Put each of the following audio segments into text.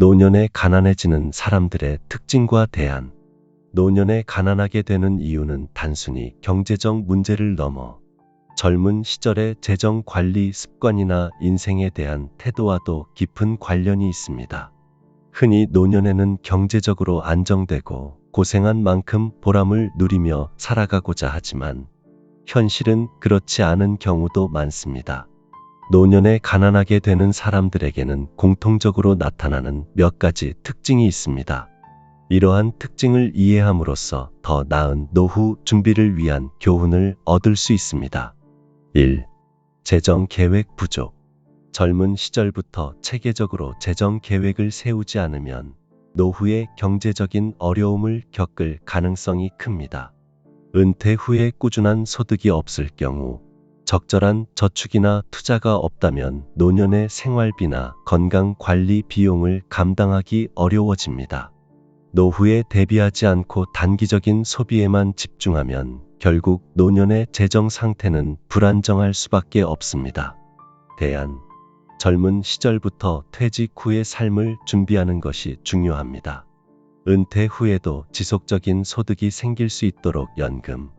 노년에 가난해지는 사람들의 특징과 대안. 노년에 가난하게 되는 이유는 단순히 경제적 문제를 넘어 젊은 시절의 재정 관리 습관이나 인생에 대한 태도와도 깊은 관련이 있습니다. 흔히 노년에는 경제적으로 안정되고 고생한 만큼 보람을 누리며 살아가고자 하지만 현실은 그렇지 않은 경우도 많습니다. 노년에 가난하게 되는 사람들에게는 공통적으로 나타나는 몇 가지 특징이 있습니다. 이러한 특징을 이해함으로써 더 나은 노후 준비를 위한 교훈을 얻을 수 있습니다. 1. 재정 계획 부족. 젊은 시절부터 체계적으로 재정 계획을 세우지 않으면 노후에 경제적인 어려움을 겪을 가능성이 큽니다. 은퇴 후에 꾸준한 소득이 없을 경우 적절한 저축이나 투자가 없다면 노년의 생활비나 건강 관리 비용을 감당하기 어려워집니다. 노후에 대비하지 않고 단기적인 소비에만 집중하면 결국 노년의 재정 상태는 불안정할 수밖에 없습니다. 대안 젊은 시절부터 퇴직 후의 삶을 준비하는 것이 중요합니다. 은퇴 후에도 지속적인 소득이 생길 수 있도록 연금,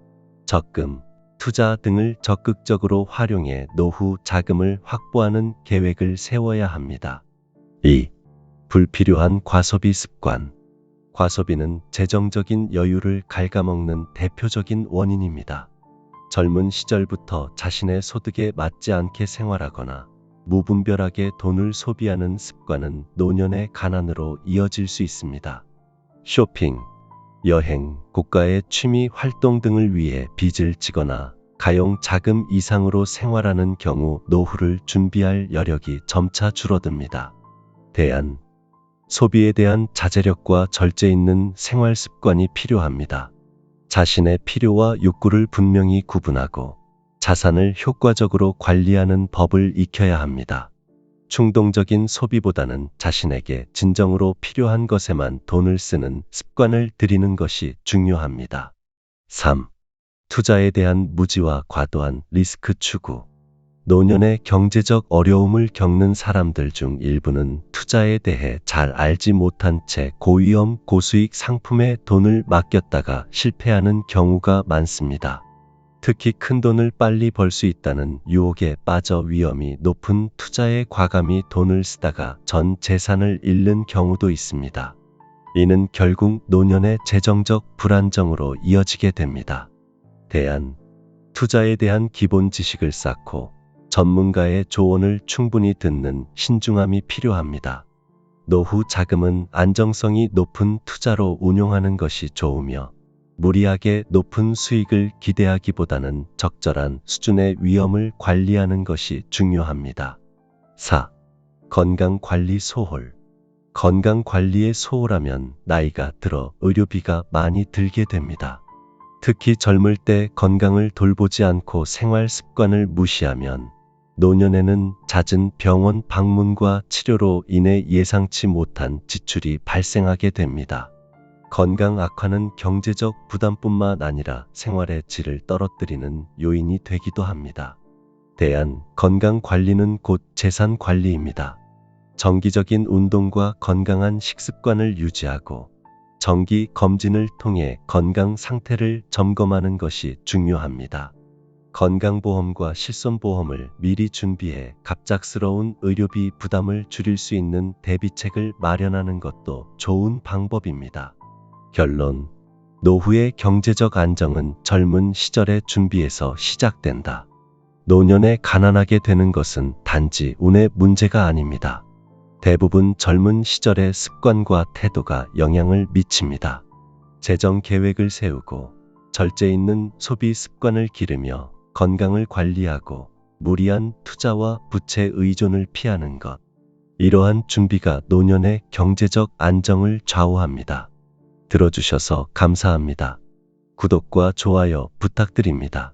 적금, 투자 등을 적극적으로 활용해 노후 자금을 확보하는 계획을 세워야 합니다. 2. 불필요한 과소비 습관. 과소비는 재정적인 여유를 갉아먹는 대표적인 원인입니다. 젊은 시절부터 자신의 소득에 맞지 않게 생활하거나 무분별하게 돈을 소비하는 습관은 노년의 가난으로 이어질 수 있습니다. 쇼핑, 여행, 고가의 취미 활동 등을 위해 빚을 지거나 가용 자금 이상으로 생활하는 경우 노후를 준비할 여력이 점차 줄어듭니다. 대안 소비에 대한 자제력과 절제 있는 생활 습관이 필요합니다. 자신의 필요와 욕구를 분명히 구분하고 자산을 효과적으로 관리하는 법을 익혀야 합니다. 충동적인 소비보다는 자신에게 진정으로 필요한 것에만 돈을 쓰는 습관을 들이는 것이 중요합니다. 3. 투자에 대한 무지와 과도한 리스크 추구. 노년의 경제적 어려움을 겪는 사람들 중 일부는 투자에 대해 잘 알지 못한 채 고위험 고수익 상품에 돈을 맡겼다가 실패하는 경우가 많습니다. 특히 큰 돈을 빨리 벌 수 있다는 유혹에 빠져 위험이 높은 투자에 과감히 돈을 쓰다가 전 재산을 잃는 경우도 있습니다. 이는 결국 노년의 재정적 불안정으로 이어지게 됩니다. 대안, 투자에 대한 기본 지식을 쌓고 전문가의 조언을 충분히 듣는 신중함이 필요합니다. 노후 자금은 안정성이 높은 투자로 운용하는 것이 좋으며 무리하게 높은 수익을 기대하기보다는 적절한 수준의 위험을 관리하는 것이 중요합니다. 4. 건강 관리 소홀. 건강 관리에 소홀하면 나이가 들어 의료비가 많이 들게 됩니다. 특히 젊을 때 건강을 돌보지 않고 생활 습관을 무시하면 노년에는 잦은 병원 방문과 치료로 인해 예상치 못한 지출이 발생하게 됩니다. 건강 악화는 경제적 부담뿐만 아니라 생활의 질을 떨어뜨리는 요인이 되기도 합니다. 대안 건강 관리는 곧 재산 관리입니다. 정기적인 운동과 건강한 식습관을 유지하고 정기 검진을 통해 건강 상태를 점검하는 것이 중요합니다. 건강보험과 실손보험을 미리 준비해 갑작스러운 의료비 부담을 줄일 수 있는 대비책을 마련하는 것도 좋은 방법입니다. 결론. 노후의 경제적 안정은 젊은 시절의 준비에서 시작된다. 노년에 가난하게 되는 것은 단지 운의 문제가 아닙니다. 대부분 젊은 시절의 습관과 태도가 영향을 미칩니다. 재정 계획을 세우고 절제 있는 소비 습관을 기르며 건강을 관리하고 무리한 투자와 부채 의존을 피하는 것. 이러한 준비가 노년의 경제적 안정을 좌우합니다. 들어주셔서 감사합니다. 구독과 좋아요 부탁드립니다.